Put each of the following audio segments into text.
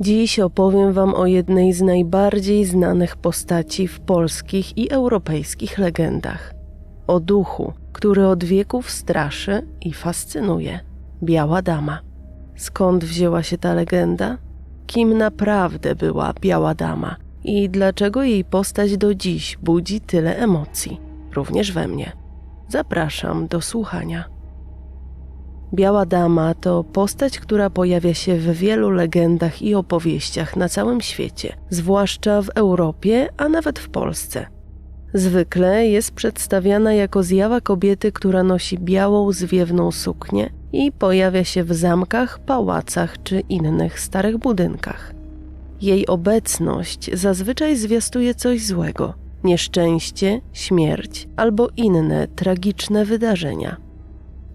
Dziś opowiem Wam o jednej z najbardziej znanych postaci w polskich i europejskich legendach. O duchu, który od wieków straszy i fascynuje Biała Dama. Skąd wzięła się ta legenda? Kim naprawdę była Biała Dama i dlaczego jej postać do dziś budzi tyle emocji, również we mnie? Zapraszam do słuchania. Biała Dama to postać, która pojawia się w wielu legendach i opowieściach na całym świecie, zwłaszcza w Europie, a nawet w Polsce. Zwykle jest przedstawiana jako zjawa kobiety, która nosi białą, zwiewną suknię i pojawia się w zamkach, pałacach czy innych starych budynkach. Jej obecność zazwyczaj zwiastuje coś złego nieszczęście, śmierć albo inne tragiczne wydarzenia.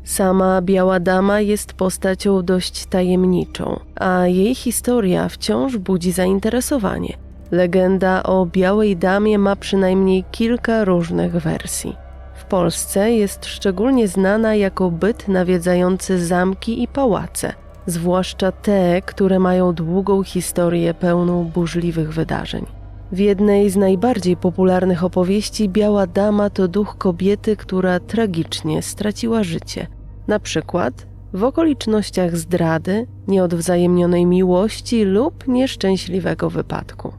Sama Biała Dama jest postacią dość tajemniczą, a jej historia wciąż budzi zainteresowanie. Legenda o Białej Damie ma przynajmniej kilka różnych wersji. W Polsce jest szczególnie znana jako byt nawiedzający zamki i pałace, zwłaszcza te, które mają długą historię pełną burzliwych wydarzeń. W jednej z najbardziej popularnych opowieści Biała Dama to duch kobiety, która tragicznie straciła życie. Na przykład w okolicznościach zdrady, nieodwzajemnionej miłości lub nieszczęśliwego wypadku.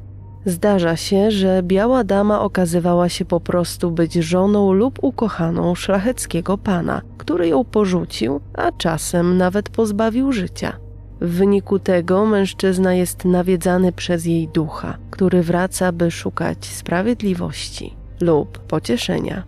Zdarza się, że Biała Dama okazywała się po prostu być żoną lub ukochaną szlacheckiego pana, który ją porzucił, a czasem nawet pozbawił życia. W wyniku tego mężczyzna jest nawiedzany przez jej ducha, który wraca, by szukać sprawiedliwości lub pocieszenia.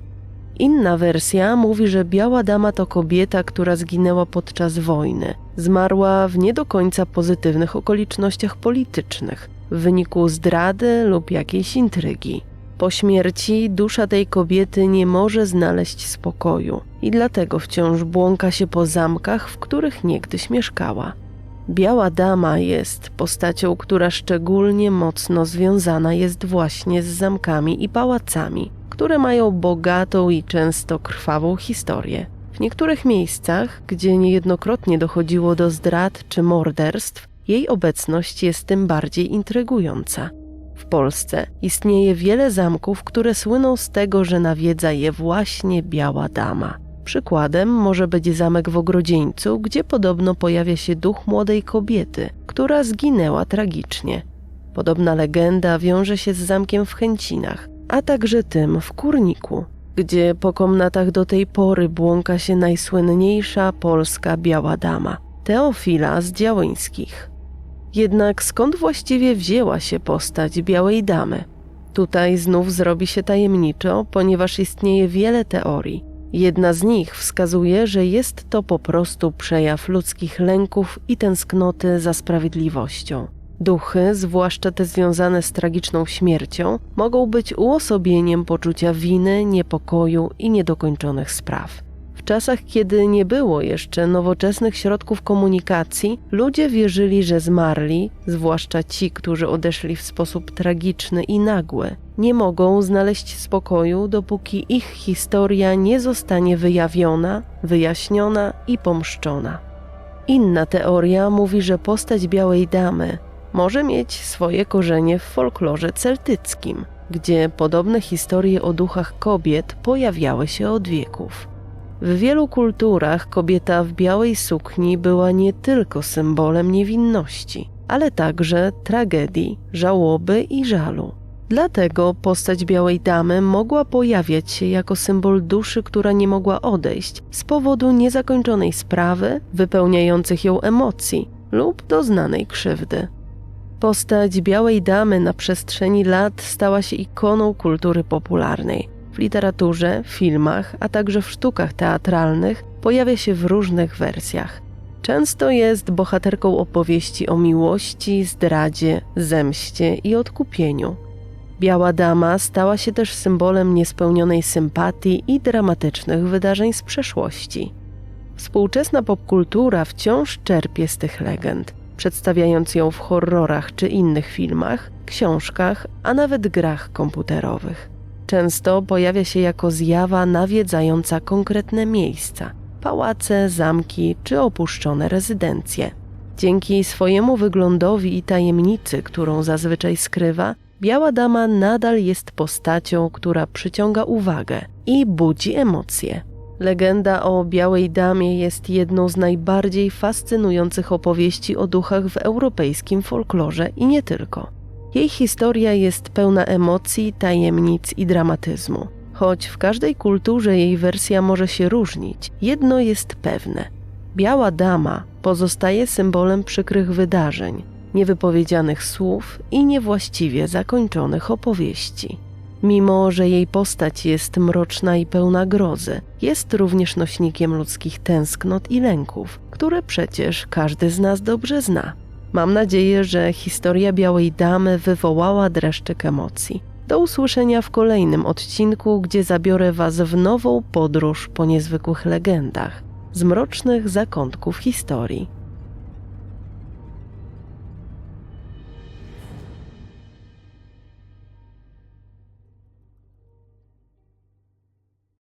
Inna wersja mówi, że Biała Dama to kobieta, która zginęła podczas wojny. Zmarła w nie do końca pozytywnych okolicznościach politycznych, w wyniku zdrady lub jakiejś intrygi. Po śmierci dusza tej kobiety nie może znaleźć spokoju i dlatego wciąż błąka się po zamkach, w których niegdyś mieszkała. Biała Dama jest postacią, która szczególnie mocno związana jest właśnie z zamkami i pałacami, które mają bogatą i często krwawą historię. W niektórych miejscach, gdzie niejednokrotnie dochodziło do zdrad czy morderstw, jej obecność jest tym bardziej intrygująca. W Polsce istnieje wiele zamków, które słyną z tego, że nawiedza je właśnie Biała Dama. Przykładem może być zamek w Ogrodzieńcu, gdzie podobno pojawia się duch młodej kobiety, która zginęła tragicznie. Podobna legenda wiąże się z zamkiem w Chęcinach, a także tym w Kurniku, gdzie po komnatach do tej pory błąka się najsłynniejsza polska biała dama, Teofila z Działyńskich. Jednak skąd właściwie wzięła się postać białej damy? Tutaj znów zrobi się tajemniczo, ponieważ istnieje wiele teorii. Jedna z nich wskazuje, że jest to po prostu przejaw ludzkich lęków i tęsknoty za sprawiedliwością. Duchy, zwłaszcza te związane z tragiczną śmiercią, mogą być uosobieniem poczucia winy, niepokoju i niedokończonych spraw. W czasach, kiedy nie było jeszcze nowoczesnych środków komunikacji, ludzie wierzyli, że zmarli, zwłaszcza ci, którzy odeszli w sposób tragiczny i nagły, nie mogą znaleźć spokoju, dopóki ich historia nie zostanie wyjawiona, wyjaśniona i pomszczona. Inna teoria mówi, że postać Białej Damy może mieć swoje korzenie w folklorze celtyckim, gdzie podobne historie o duchach kobiet pojawiały się od wieków. W wielu kulturach kobieta w białej sukni była nie tylko symbolem niewinności, ale także tragedii, żałoby i żalu. Dlatego postać Białej Damy mogła pojawiać się jako symbol duszy, która nie mogła odejść z powodu niezakończonej sprawy, wypełniających ją emocji lub doznanej krzywdy. Postać Białej Damy na przestrzeni lat stała się ikoną kultury popularnej. W literaturze, filmach, a także w sztukach teatralnych pojawia się w różnych wersjach. Często jest bohaterką opowieści o miłości, zdradzie, zemście i odkupieniu. Biała Dama stała się też symbolem niespełnionej sympatii i dramatycznych wydarzeń z przeszłości. Współczesna popkultura wciąż czerpie z tych legend, przedstawiając ją w horrorach czy innych filmach, książkach, a nawet grach komputerowych. Często pojawia się jako zjawa nawiedzająca konkretne miejsca pałace, zamki czy opuszczone rezydencje. Dzięki swojemu wyglądowi i tajemnicy, którą zazwyczaj skrywa, Biała Dama nadal jest postacią, która przyciąga uwagę i budzi emocje. Legenda o Białej Damie jest jedną z najbardziej fascynujących opowieści o duchach w europejskim folklorze i nie tylko. Jej historia jest pełna emocji, tajemnic i dramatyzmu. Choć w każdej kulturze jej wersja może się różnić, jedno jest pewne: Biała Dama pozostaje symbolem przykrych wydarzeń, niewypowiedzianych słów i niewłaściwie zakończonych opowieści. Mimo, że jej postać jest mroczna i pełna grozy, jest również nośnikiem ludzkich tęsknot i lęków, które przecież każdy z nas dobrze zna. Mam nadzieję, że historia Białej Damy wywołała dreszczyk emocji. Do usłyszenia w kolejnym odcinku, gdzie zabiorę Was w nową podróż po niezwykłych legendach z mrocznych zakątków historii.